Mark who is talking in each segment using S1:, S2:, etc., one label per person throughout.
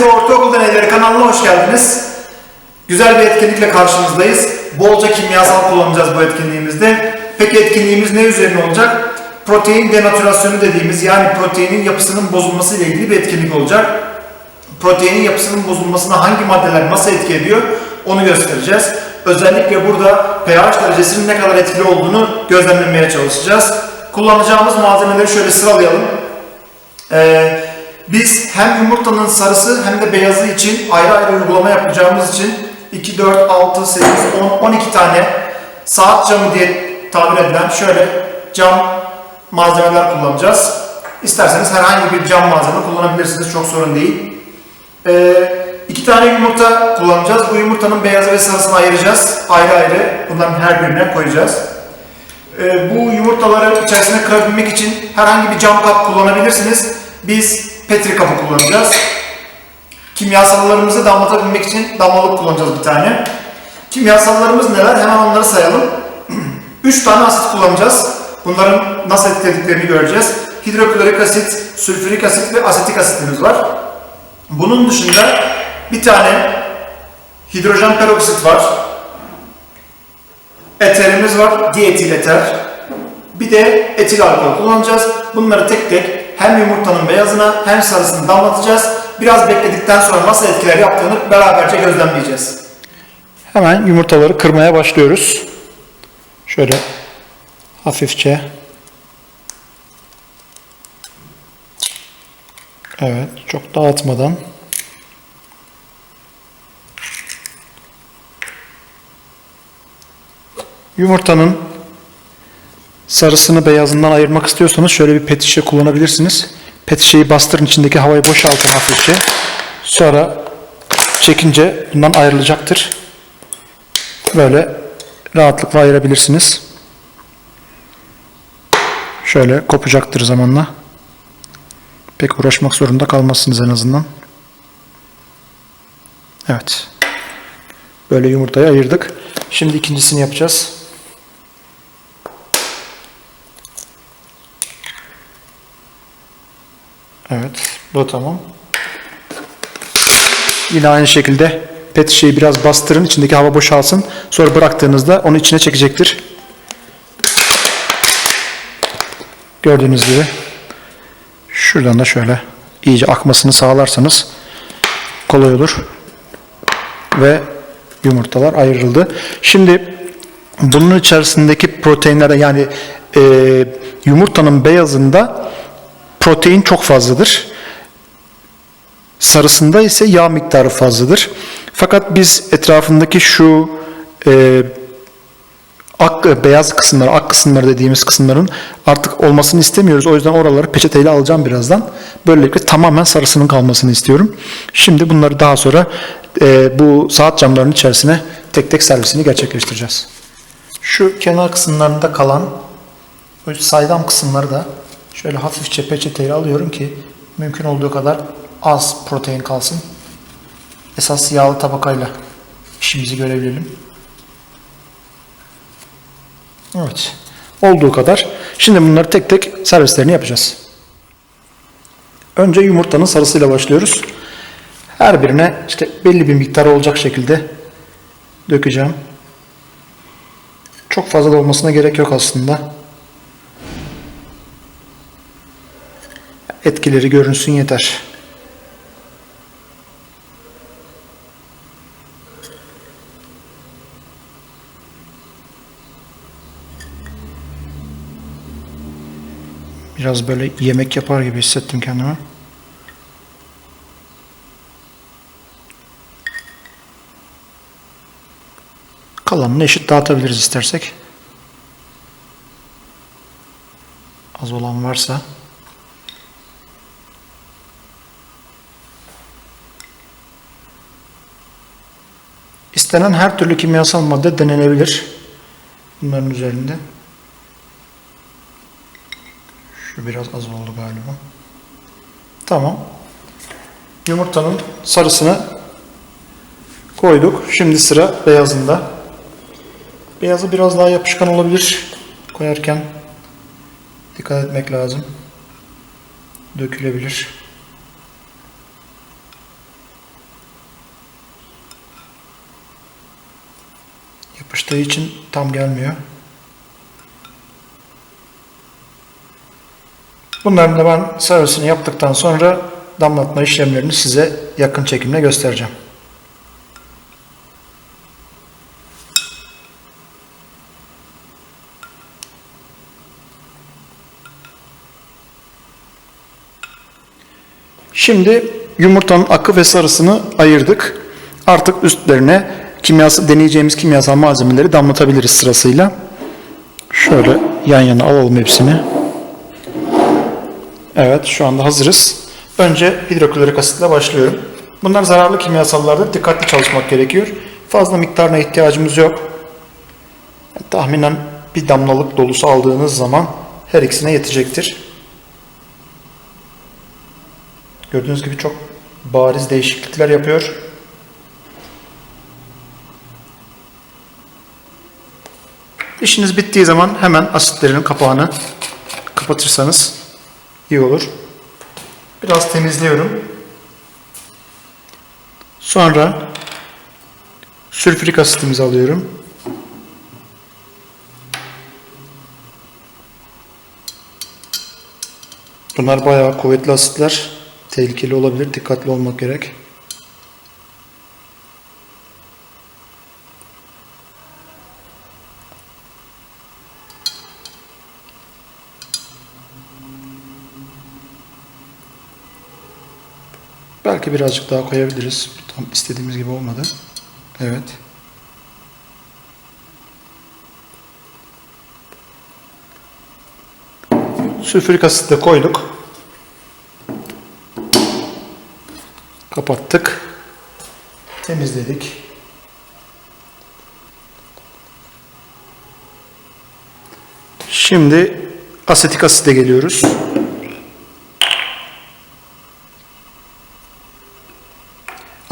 S1: Ve ortaokul deneyleri kanalına hoş geldiniz. Güzel bir etkinlikle karşınızdayız. Bolca kimyasal kullanacağız bu etkinliğimizde. Peki etkinliğimiz ne üzerine olacak? Protein denatürasyonu dediğimiz yani proteinin yapısının bozulması ile ilgili bir etkinlik olacak. Proteinin yapısının bozulmasına hangi maddeler nasıl etki ediyor onu göstereceğiz. Özellikle burada pH derecesinin ne kadar etkili olduğunu gözlemlemeye çalışacağız. Kullanacağımız malzemeleri şöyle sıralayalım. Ee, biz hem yumurtanın sarısı hem de beyazı için ayrı ayrı uygulama yapacağımız için 2, 4, 6, 8, 10, 12 tane saat camı diye tabir edilen şöyle cam malzemeler kullanacağız. İsterseniz herhangi bir cam malzeme kullanabilirsiniz. Çok sorun değil. Ee, iki tane yumurta kullanacağız. Bu yumurtanın beyazı ve sarısını ayıracağız. Ayrı ayrı bunların her birine koyacağız. Ee, bu yumurtaları içerisine kırabilmek için herhangi bir cam kap kullanabilirsiniz. Biz petri kapı kullanacağız. Kimyasallarımızı damlatabilmek için damlalık kullanacağız bir tane. Kimyasallarımız neler? Hemen onları sayalım. 3 tane asit kullanacağız. Bunların nasıl etkilediklerini göreceğiz. Hidroklorik asit, sülfürik asit ve asetik asitimiz var. Bunun dışında bir tane hidrojen peroksit var. Eterimiz var, dietil eter. Bir de etil alkol kullanacağız. Bunları tek tek hem yumurtanın beyazına hem sarısını damlatacağız. Biraz bekledikten sonra nasıl etkiler yaptığını beraberce gözlemleyeceğiz.
S2: Hemen yumurtaları kırmaya başlıyoruz. Şöyle hafifçe. Evet, çok dağıtmadan. Yumurtanın sarısını beyazından ayırmak istiyorsanız şöyle bir pet şişe kullanabilirsiniz. Pet şişeyi bastırın içindeki havayı boşaltın hafifçe. Sonra çekince bundan ayrılacaktır. Böyle rahatlıkla ayırabilirsiniz. Şöyle kopacaktır zamanla. Pek uğraşmak zorunda kalmazsınız en azından. Evet. Böyle yumurtayı ayırdık. Şimdi ikincisini yapacağız. Evet. Bu tamam. Yine aynı şekilde pet şişeyi biraz bastırın, içindeki hava boşalsın. Sonra bıraktığınızda onu içine çekecektir. Gördüğünüz gibi. Şuradan da şöyle iyice akmasını sağlarsanız kolay olur. Ve yumurtalar ayrıldı. Şimdi bunun içerisindeki proteinlere yani e, yumurtanın beyazında protein çok fazladır. Sarısında ise yağ miktarı fazladır. Fakat biz etrafındaki şu e, ak, beyaz kısımları, ak kısımları dediğimiz kısımların artık olmasını istemiyoruz. O yüzden oraları peçeteyle alacağım birazdan. Böylelikle tamamen sarısının kalmasını istiyorum. Şimdi bunları daha sonra e, bu saat camlarının içerisine tek tek servisini gerçekleştireceğiz. Şu kenar kısımlarında kalan saydam kısımları da şöyle hafifçe peçeteyle alıyorum ki mümkün olduğu kadar az protein kalsın. Esas yağlı tabakayla işimizi görebilelim. Evet. Olduğu kadar. Şimdi bunları tek tek servislerini yapacağız. Önce yumurtanın sarısıyla başlıyoruz. Her birine işte belli bir miktar olacak şekilde dökeceğim. Çok fazla da olmasına gerek yok aslında. Etkileri görünsün yeter. Biraz böyle yemek yapar gibi hissettim kendimi. Kalanını eşit dağıtabiliriz istersek. Az olan varsa. İstenen her türlü kimyasal madde denenebilir. Bunların üzerinde. Şu biraz az oldu galiba. Tamam. Yumurtanın sarısını koyduk. Şimdi sıra beyazında. Beyazı biraz daha yapışkan olabilir. Koyarken dikkat etmek lazım. Dökülebilir. Çıktığı için tam gelmiyor. Bunların da ben servisini yaptıktan sonra damlatma işlemlerini size yakın çekimle göstereceğim. Şimdi yumurtanın akı ve sarısını ayırdık. Artık üstlerine kimyasal deneyeceğimiz kimyasal malzemeleri damlatabiliriz sırasıyla. Şöyle yan yana alalım hepsini. Evet şu anda hazırız. Önce hidroklorik asitle başlıyorum. Bunlar zararlı kimyasallardır. Dikkatli çalışmak gerekiyor. Fazla miktarına ihtiyacımız yok. Tahminen bir damlalık dolusu aldığınız zaman her ikisine yetecektir. Gördüğünüz gibi çok bariz değişiklikler yapıyor. İşiniz bittiği zaman hemen asitlerin kapağını kapatırsanız iyi olur. Biraz temizliyorum. Sonra sülfürik asitimizi alıyorum. Bunlar bayağı kuvvetli asitler. Tehlikeli olabilir. Dikkatli olmak gerek. Belki birazcık daha koyabiliriz. Tam istediğimiz gibi olmadı. Evet. Sülfürik asit de koyduk. Kapattık. Temizledik. Şimdi asetik asite geliyoruz.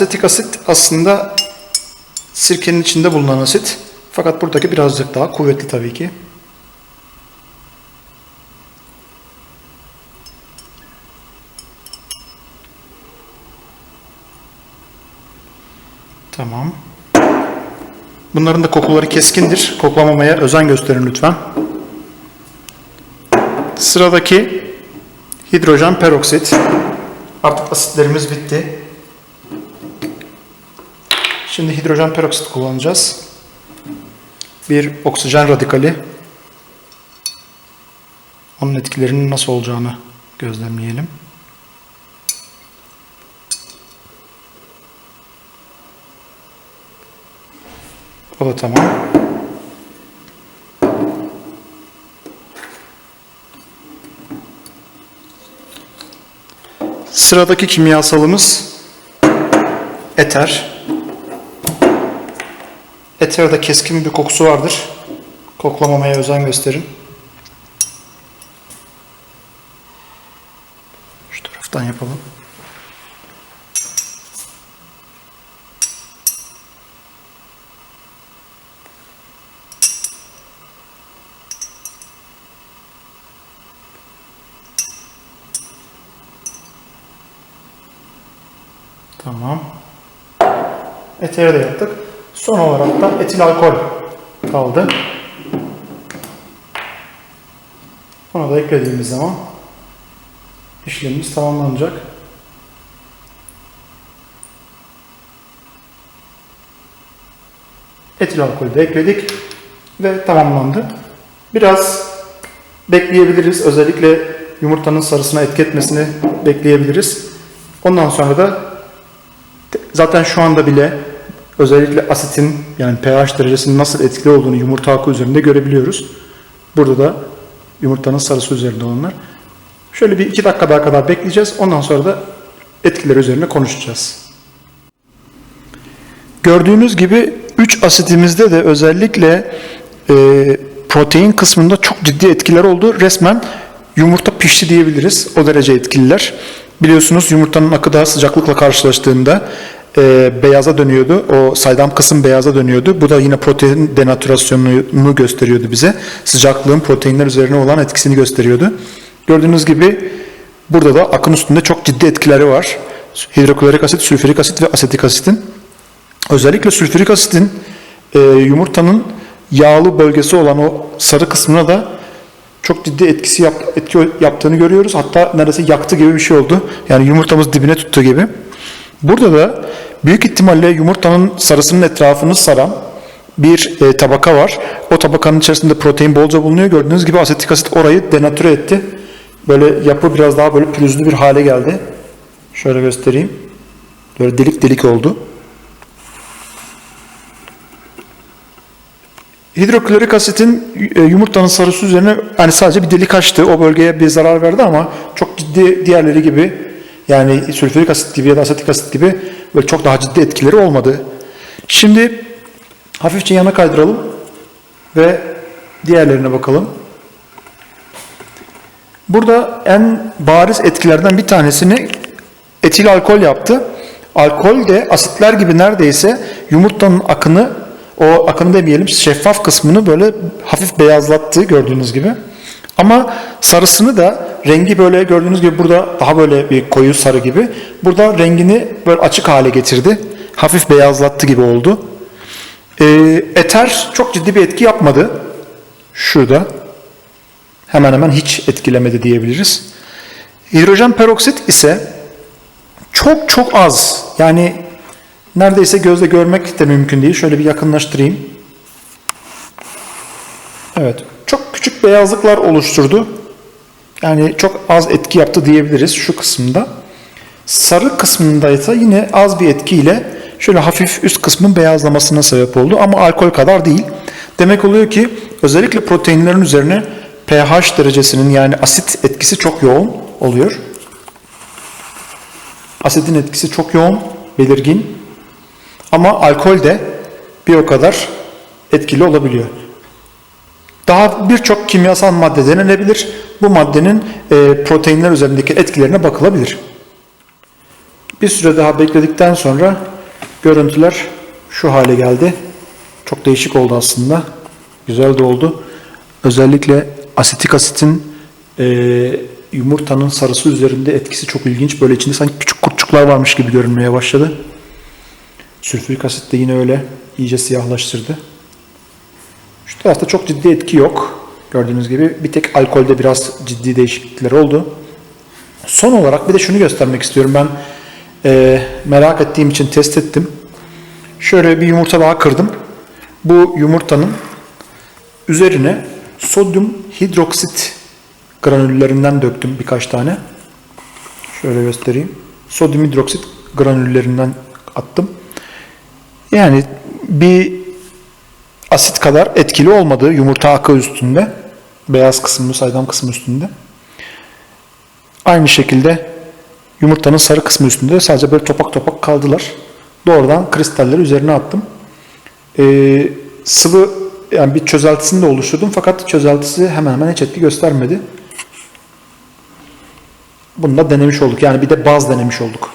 S2: Asetik asit aslında sirkenin içinde bulunan asit. Fakat buradaki birazcık daha kuvvetli tabii ki. Tamam. Bunların da kokuları keskindir. Koklamamaya özen gösterin lütfen. Sıradaki hidrojen peroksit. Artık asitlerimiz bitti. Şimdi hidrojen peroksit kullanacağız. Bir oksijen radikali. Onun etkilerinin nasıl olacağını gözlemleyelim. O da tamam. Sıradaki kimyasalımız eter. Eterde keskin bir kokusu vardır. Koklamamaya özen gösterin. Şu taraftan yapalım. Tamam. Eteri de yaptık. Son olarak da etil alkol kaldı. Onu da eklediğimiz zaman işlemimiz tamamlanacak. Etil alkolü de ekledik ve tamamlandı. Biraz bekleyebiliriz. Özellikle yumurtanın sarısına etki bekleyebiliriz. Ondan sonra da zaten şu anda bile özellikle asitin yani pH derecesinin nasıl etkili olduğunu yumurta akı üzerinde görebiliyoruz. Burada da yumurtanın sarısı üzerinde olanlar. Şöyle bir iki dakika daha kadar bekleyeceğiz. Ondan sonra da etkiler üzerine konuşacağız. Gördüğünüz gibi 3 asitimizde de özellikle e, protein kısmında çok ciddi etkiler oldu. Resmen yumurta pişti diyebiliriz. O derece etkililer. Biliyorsunuz yumurtanın akı da sıcaklıkla karşılaştığında e, beyaza dönüyordu. O saydam kısım beyaza dönüyordu. Bu da yine protein denatürasyonunu gösteriyordu bize. Sıcaklığın proteinler üzerine olan etkisini gösteriyordu. Gördüğünüz gibi burada da akın üstünde çok ciddi etkileri var. Hidroklorik asit, sülfürik asit ve asetik asitin. Özellikle sülfürik asitin e, yumurtanın yağlı bölgesi olan o sarı kısmına da çok ciddi etkisi yap, etki yaptığını görüyoruz. Hatta neredeyse yaktı gibi bir şey oldu. Yani yumurtamız dibine tuttu gibi. Burada da büyük ihtimalle yumurtanın sarısının etrafını saran bir e, tabaka var. O tabakanın içerisinde protein bolca bulunuyor. Gördüğünüz gibi asetik asit orayı denatüre etti. Böyle yapı biraz daha böyle pürüzlü bir hale geldi. Şöyle göstereyim. Böyle delik delik oldu. Hidroklorik asitin e, yumurtanın sarısı üzerine hani sadece bir delik açtı. O bölgeye bir zarar verdi ama çok ciddi diğerleri gibi yani sülfürik asit gibi ya da asetik asit gibi böyle çok daha ciddi etkileri olmadı. Şimdi hafifçe yana kaydıralım ve diğerlerine bakalım. Burada en bariz etkilerden bir tanesini etil alkol yaptı. Alkol de asitler gibi neredeyse yumurtanın akını, o akını demeyelim şeffaf kısmını böyle hafif beyazlattı gördüğünüz gibi. Ama sarısını da rengi böyle gördüğünüz gibi burada daha böyle bir koyu sarı gibi. Burada rengini böyle açık hale getirdi. Hafif beyazlattı gibi oldu. Ee, eter çok ciddi bir etki yapmadı. Şurada hemen hemen hiç etkilemedi diyebiliriz. Hidrojen peroksit ise çok çok az yani neredeyse gözle görmek de mümkün değil. Şöyle bir yakınlaştırayım. Evet küçük beyazlıklar oluşturdu. Yani çok az etki yaptı diyebiliriz şu kısımda. Sarı kısmında ise yine az bir etkiyle şöyle hafif üst kısmın beyazlamasına sebep oldu ama alkol kadar değil. Demek oluyor ki özellikle proteinlerin üzerine pH derecesinin yani asit etkisi çok yoğun oluyor. Asidin etkisi çok yoğun, belirgin. Ama alkol de bir o kadar etkili olabiliyor. Daha birçok kimyasal madde denenebilir. Bu maddenin e, proteinler üzerindeki etkilerine bakılabilir. Bir süre daha bekledikten sonra görüntüler şu hale geldi. Çok değişik oldu aslında. Güzel de oldu. Özellikle asetik asitin e, yumurtanın sarısı üzerinde etkisi çok ilginç. Böyle içinde sanki küçük kurtçuklar varmış gibi görünmeye başladı. Sülfürik asit de yine öyle iyice siyahlaştırdı. Şu tarafta çok ciddi etki yok. Gördüğünüz gibi bir tek alkolde biraz ciddi değişiklikler oldu. Son olarak bir de şunu göstermek istiyorum. Ben e, merak ettiğim için test ettim. Şöyle bir yumurta daha kırdım. Bu yumurtanın üzerine sodyum hidroksit granüllerinden döktüm birkaç tane. Şöyle göstereyim. Sodyum hidroksit granüllerinden attım. Yani bir asit kadar etkili olmadı yumurta akı üstünde. Beyaz kısmı, saydam kısmı üstünde. Aynı şekilde yumurtanın sarı kısmı üstünde sadece böyle topak topak kaldılar. Doğrudan kristalleri üzerine attım. Ee, sıvı yani bir çözeltisini de oluşturdum fakat çözeltisi hemen hemen hiç etki göstermedi. Bunu da denemiş olduk. Yani bir de baz denemiş olduk.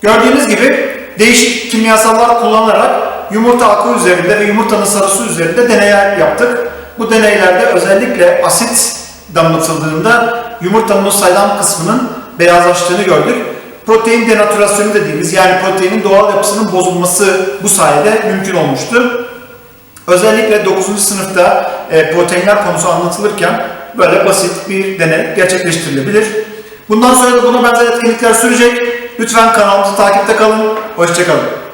S1: Gördüğünüz gibi değişik kimyasallar kullanarak yumurta akı üzerinde ve yumurtanın sarısı üzerinde deneyler yaptık. Bu deneylerde özellikle asit damlatıldığında yumurtanın saydam kısmının beyazlaştığını gördük. Protein denatürasyonu dediğimiz yani proteinin doğal yapısının bozulması bu sayede mümkün olmuştu. Özellikle 9. sınıfta e, proteinler konusu anlatılırken böyle basit bir deney gerçekleştirilebilir. Bundan sonra da buna benzer etkinlikler sürecek. Lütfen kanalımızı takipte kalın. Hoşçakalın.